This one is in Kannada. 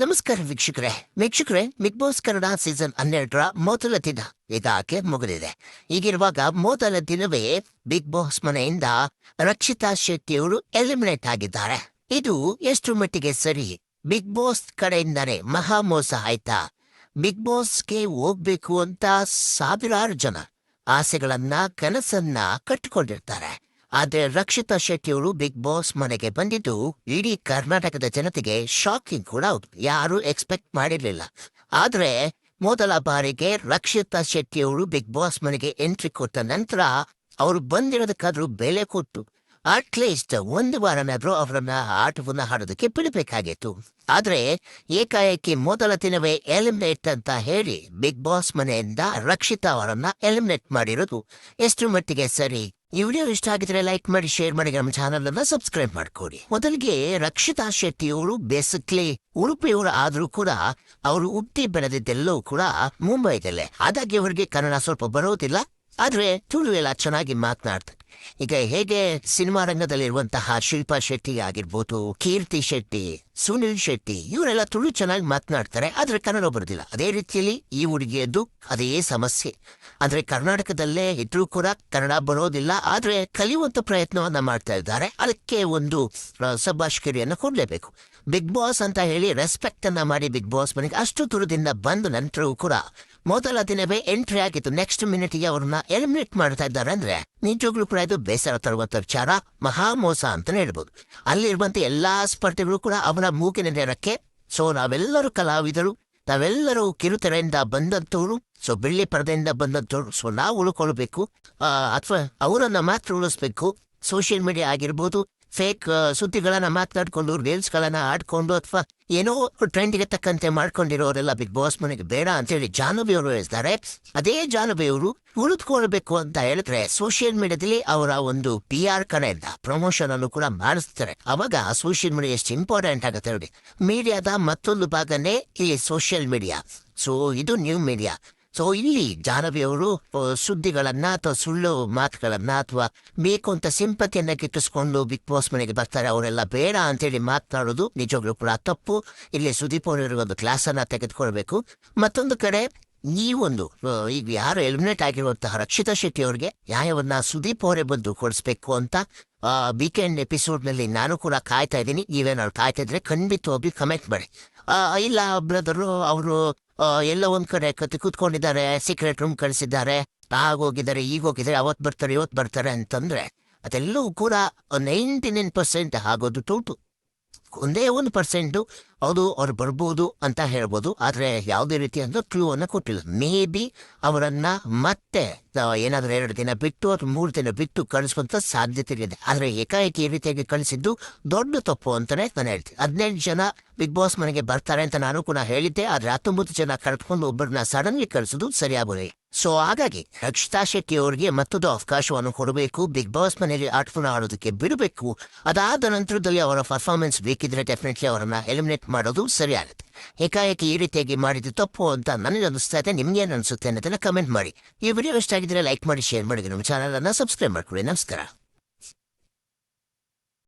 ನಮಸ್ಕಾರ ವೀಕ್ಷಕರೇ. ವೀಕ್ಷಕರೇ ಬಿಗ್ ಬಾಸ್ ಕನ್ನಡ ಸೀಸನ್ ಹನ್ನೆರಡರ ಮೊದಲ ದಿನ ಇದಾಕೆ ಮುಗಿದಿದೆ. ಈಗಿರುವಾಗ ಮೊದಲ ದಿನವೇ ಬಿಗ್ ಬಾಸ್ ಮನೆಯಿಂದ ರಕ್ಷಿತಾ ಶೆಟ್ಟಿಯವರು ಎಲಿಮಿನೇಟ್ ಆಗಿದ್ದಾರೆ. ಇದು ಎಷ್ಟು ಮಟ್ಟಿಗೆ ಸರಿ? ಬಿಗ್ ಬಾಸ್ ಕಡೆಯಿಂದನೇ ಮಹಾ ಮೋಸ ಆಯ್ತಾ? ಬಿಗ್ ಬಾಸ್ಗೆ ಹೋಗ್ಬೇಕು ಅಂತ ಸಾವಿರಾರು ಜನ ಆಸೆಗಳನ್ನ, ಕನಸನ್ನ ಕಟ್ಟಿಕೊಂಡಿರ್ತಾರೆ. ಆದ್ರೆ ರಕ್ಷಿತಾ ಶೆಟ್ಟಿಯವರು ಬಿಗ್ ಬಾಸ್ ಮನೆಗೆ ಬಂದಿದ್ದು ಇಡೀ ಕರ್ನಾಟಕದ ಜನತೆಗೆ ಶಾಕಿಂಗ್ ಕೂಡ ಯಾರು ಎಕ್ಸ್ಪೆಕ್ಟ್ ಮಾಡಿರಲಿಲ್ಲ. ಆದ್ರೆ ಮೊದಲ ಬಾರಿಗೆ ರಕ್ಷಿತಾ ಶೆಟ್ಟಿಯವರು ಬಿಗ್ ಬಾಸ್ ಮನೆಗೆ ಎಂಟ್ರಿ ಕೊಟ್ಟ ನಂತರ ಅವರು ಬಂದಿರೋದಕ್ಕಾದ್ರೂ ಬೆಲೆ ಕೊಟ್ಟು ಅಟ್ಲೀಸ್ಟ್ ಒಂದು ವಾರನಾದ್ರೂ ಅವರನ್ನ ಆಟವನ್ನ ಹಾಡೋದಕ್ಕೆ ಬಿಡಬೇಕಾಗಿತ್ತು. ಆದ್ರೆ ಏಕಾಏಕಿ ಮೊದಲ ದಿನವೇ ಎಲಿಮಿನೇಟ್ ಅಂತ ಹೇಳಿ ಬಿಗ್ ಬಾಸ್ ಮನೆಯಿಂದ ರಕ್ಷಿತಾ ಅವರನ್ನ ಎಲಿಮಿನೇಟ್ ಮಾಡಿರೋದು ಎಷ್ಟು ಮಟ್ಟಿಗೆ ಸರಿ ಈ ವಿಡಿಯೋ ಇಷ್ಟ ಆಗಿದ್ರೆ ಲೈಕ್ ಮಾಡಿ, ಶೇರ್ ಮಾಡಿ, ನಮ್ಮ ಚಾನಲ್ ಅನ್ನ ಸಬ್ಸ್ಕ್ರೈಬ್ ಮಾಡ್ಕೊಡಿ. ಮೊದಲಿಗೆ ರಕ್ಷಿತಾ ಶೆಟ್ಟಿಯವರು ಬೇಸಿಕ್ಲಿ ಉಡುಪಿಯವರು ಆದ್ರೂ ಕೂಡ ಅವರು ಹುಟ್ಟಿ ಬೆಳೆದಿದ್ದೆಲ್ಲವೂ ಕೂಡ ಮುಂಬೈದಲ್ಲೇ. ಅದಾಗಿ ಅವರಿಗೆ ಕನ್ನಡ ಸ್ವಲ್ಪ ಬರೋದಿಲ್ಲ. ಆದ್ರೆ ತುಳು ಎಲ್ಲ ಚೆನ್ನಾಗಿ ಮಾತನಾಡ್ತಾರೆ ಈಗ ಹೇಗೆ ಸಿನಿಮಾ ರಂಗದಲ್ಲಿರುವಂತಹ ಶಿಲ್ಪಾ ಶೆಟ್ಟಿ ಆಗಿರ್ಬೋದು, ಕೀರ್ತಿ ಶೆಟ್ಟಿ, ಸುನಿಲ್ ಶೆಟ್ಟಿ, ಇವರೆಲ್ಲ ತುಳು ಚೆನ್ನಾಗಿ ಮಾತನಾಡ್ತಾರೆ, ಆದ್ರೆ ಕನ್ನಡ ಬರೋದಿಲ್ಲ. ಅದೇ ರೀತಿಯಲ್ಲಿ ಈ ಹುಡುಗಿಯದ್ದು ಅದೇ ಸಮಸ್ಯೆ. ಆದ್ರೆ ಕರ್ನಾಟಕದಲ್ಲೇ ಇದ್ರೂ ಕೂಡ ಕನ್ನಡ ಬರೋದಿಲ್ಲ, ಆದ್ರೆ ಕಲಿಯುವಂತ ಪ್ರಯತ್ನವನ್ನ ಮಾಡ್ತಾ ಇದ್ದಾರೆ. ಅದಕ್ಕೆ ಒಂದು ಸಬ್ಬಾಷ್ಕಿರಿಯನ್ನು ಕೊಡ್ಲೇಬೇಕು. ಬಿಗ್ ಬಾಸ್ ಅಂತ ಹೇಳಿ ರೆಸ್ಪೆಕ್ಟ್ ಅನ್ನ ಮಾಡಿ ಬಿಗ್ ಬಾಸ್ ಮನೆಗೆ ಅಷ್ಟು ದೂರದಿಂದ ಬಂದ ನಂತರವೂ ಕೂಡ ಮೊದಲ ದಿನವೇ ಎಂಟ್ರಿ ಆಗಿತ್ತು. ನೆಕ್ಸ್ಟ್ ಮಿನಿಟ್ಗೆ ಅವ್ರನ್ನ ಎಲಿಮಿನೇಟ್ ಮಾಡ್ತಾ ಇದ್ದಾರೆ ಅಂದ್ರೆ ನಿಜವಾಗ್ಲೂ ಕೂಡ ಇದು ಬೇಸರ ತರುವಂತ ವಿಚಾರ, ಮಹಾ ಮೋಸ ಅಂತಾನೆ ಹೇಳ್ಬೋದು. ಅಲ್ಲಿರುವಂತ ಎಲ್ಲಾ ಸ್ಪರ್ಧೆಗಳು ಕೂಡ ಅವರ ಮೂಗಿನ ನೇರಕ್ಕೆ ಸೊ ನಾವೆಲ್ಲರೂ ಕಲಾವಿದರು, ನಾವೆಲ್ಲರೂ ಕಿರುತೆರೆಯಿಂದ ಬಂದಂತವ್ರು ಸೊ ಬೆಳ್ಳಿ ಪರದೆಯಿಂದ ಬಂದಂತವ್ರು ಸೊ ನಾವು ಉಳ್ಕೊಳ್ಬೇಕು ಅಥವಾ ಅವರನ್ನ ಮಾತ್ರ ಉಳಿಸ್ಬೇಕು. ಸೋಷಿಯಲ್ ಮೀಡಿಯಾ ಆಗಿರ್ಬೋದು ಫೇಕ್ ಸುದ್ದಿಗಳನ್ನ ಮಾತನಾಡ್ಕೊಂಡು ರೀಲ್ಸ್ಗಳನ್ನ ಆಡ್ಕೊಂಡು ಅಥವಾ ಏನೋ ಟ್ರೆಂಡ್ಗೆ ತಕ್ಕಂತೆ ಮಾಡ್ಕೊಂಡಿರೋರೆಲ್ಲ ಬಿಗ್ ಬಾಸ್ ಮನೆಗೆ ಬೇಡ ಅಂತೇಳಿ ಜಾನುಬಿ ಅವರು ಹೇಳ್ತಾರೆ. ಅದೇ ಜಾನುಬಿ ಅವರು ಉಳಿದುಕೊಳ್ಬೇಕು ಅಂತ ಹೇಳಿದ್ರೆ ಸೋಷಿಯಲ್ ಮೀಡಿಯಾದಲ್ಲಿ ಅವರ ಒಂದು ಪಿ ಆರ್ ಕಡೆಯಿಂದ ಪ್ರಮೋಷನ್ ಅನ್ನು ಕೂಡ ಮಾಡಿಸ್ತಾರೆ. ಅವಾಗ ಸೋಷಿಯಲ್ ಮೀಡಿಯಾ ಎಷ್ಟು ಇಂಪಾರ್ಟೆಂಟ್ ಆಗುತ್ತೆ ನೋಡಿ. ಮೀಡಿಯಾದ ಮತ್ತೊಂದು ಭಾಗನೇ ಈ ಸೋಷಿಯಲ್ ಮೀಡಿಯಾ ಸೊ ಇದು ನ್ಯೂ ಮೀಡಿಯಾ ಸೊ ಇಲ್ಲಿ ಜಾನವಿಯವರು ಸುದ್ದಿಗಳನ್ನ ಅಥವಾ ಸುಳ್ಳು ಮಾತುಗಳನ್ನ ಅಥವಾ ಬೇಕು ಅಂತ ಸಿಂಪತಿಯನ್ನ ಕಿತ್ತಿಸ್ಕೊಂಡು ಬಿಗ್ ಬಾಸ್ ಮನೆಗೆ ಬರ್ತಾರೆ. ಅವರೆಲ್ಲ ಬೇಡ ಅಂತೇಳಿ ಮಾತನಾಡೋದು ನಿಜವಾಗ್ಲೂ ಕೂಡ ತಪ್ಪು. ಇಲ್ಲಿ ಸುದೀಪ್ ಅವರು ಒಂದು ಕ್ಲಾಸ್ ಅನ್ನ ತೆಗೆದುಕೊಳ್ಬೇಕು. ಮತ್ತೊಂದು ಕಡೆ ಒಂದು ಈಗ ಯಾರು ಎಲಿಮಿನೇಟ್ ಆಗಿರುವಂತಹ ರಕ್ಷಿತಾ ಶೆಟ್ಟಿ ಅವ್ರಿಗೆ ನ್ಯಾಯವನ್ನ ಸುದೀಪ್ ಅವರೇ ಬಂದು ಕೊಡಿಸ್ಬೇಕು ಅಂತ ವೀಕೆಂಡ್ ಎಪಿಸೋಡ್ನಲ್ಲಿ ನಾನು ಕೂಡ ಕಾಯ್ತಾ ಇದ್ದೀನಿ. ನೀವೇನಾದ್ರು ಕಾಯ್ತಾ ಇದ್ರೆ ಖಂಡಿತವಾಗಿ ಕಮೆಂಟ್ ಮಾಡಿ. ಇಲ್ಲ ಬ್ರದರು ಅವರು ಎಲ್ಲ ಒಂದ್ ಕಡೆ ಕತ್ತಿ ಕೂತ್ಕೊಂಡಿದ್ದಾರೆ ಸೀಕ್ರೆಟ್ ರೂಮ್ ಕಳಿಸಿದ್ದಾರೆ, ಆಗೋಗಿದ್ದಾರೆ ಈಗ ಹೋಗಿದ್ದಾರೆ ಅವತ್ ಬರ್ತಾರೆ, ಇವತ್ ಬರ್ತಾರೆ ಅಂತಂದ್ರೆ ಅದೆಲ್ಲವೂ ಕೂಡ ನೈಂಟಿ ನೈನ್ ಪರ್ಸೆಂಟ್ ಆಗೋದು ಟೋಟು ಒಂದೇ ಒಂದು ಪರ್ಸೆಂಟು ಅದು ಅವ್ರು ಬರ್ಬೋದು ಅಂತ ಹೇಳ್ಬೋದು. ಆದರೆ ಯಾವುದೇ ರೀತಿ ಕ್ಲೂ ಅನ್ನು ಕೊಟ್ಟಿಲ್ಲ. ಮೇ ಬಿ ಅವರನ್ನು ಮತ್ತೆ ಏನಾದರೂ ಎರಡು ದಿನ ಬಿಟ್ಟು ಅಥವಾ ಮೂರು ದಿನ ಬಿಟ್ಟು ಕಳಿಸುವಂಥ ಸಾಧ್ಯತೆ ಇದೆ. ಆದರೆ ಏಕಾಏಕಿ ಈ ರೀತಿಯಾಗಿ ಕಳಿಸಿದ್ದು ದೊಡ್ಡ ತಪ್ಪು ಅಂತಲೇ ನಾನು ಹೇಳ್ತೀನಿ. ಹದಿನೆಂಟು ಜನ ಬಿಗ್ ಬಾಸ್ ಮನೆಗೆ ಬರ್ತಾರೆ ಅಂತ ನಾನು ಕೂಡ ಹೇಳಿದ್ದೆ. ಆದರೆ ಹತ್ತೊಂಬತ್ತು ಜನ ಕರೆದುಕೊಂಡು ಒಬ್ಬರನ್ನ ಸಡನ್ಗೆ ಕಳಿಸೋದು ಸರಿಯಾಗೋದಿಲ್ಲ ಸೊ ಹಾಗಾಗಿ ರಕ್ಷಿತಾ ಶೆಟ್ಟಿ ಅವರಿಗೆ ಮತ್ತೊಂದು ಅವಕಾಶವನ್ನು ಕೊಡಬೇಕು. ಬಿಗ್ ಬಾಸ್ ಮನೆಯಲ್ಲಿ ಆಟವನ್ನು ಆಡೋದಕ್ಕೆ ಬಿಡಬೇಕು. ಅದಾದ ನಂತರದಲ್ಲಿ ಅವರ ಪರ್ಫಾರ್ಮೆನ್ಸ್ ಬೇಕಿದ್ರೆ ಡೆಫಿನೆಟ್ಲಿ ಅವರನ್ನ ಎಲಿಮಿನೇಟ್ ಮಾಡೋದು ಸರಿಯಾಗುತ್ತೆ. ಏಕಾಏಕಿ ಈ ರೀತಿಯಾಗಿ ಮಾಡಿದ್ದು ತಪ್ಪು ಅಂತ ನನಗೆ ಅನಿಸ್ತಾ ಇದೆ. ನಿಮ್ಗೆ ಏನು ಅನಿಸುತ್ತೆ ಅನ್ನೋದನ್ನ ಕಮೆಂಟ್ ಮಾಡಿ. ಈ ವಿಡಿಯೋ ಇಷ್ಟ ಆಗಿದ್ರೆ ಲೈಕ್ ಮಾಡಿ ಶೇರ್ ಮಾಡಿ. ನಮ್ಮ ಚಾನಲ್ ಅನ್ನ ಸಬ್ಸ್ಕ್ರೈಬ್ ಮಾಡ್ಕೊಳ್ಳಿ. ನಮಸ್ಕಾರ.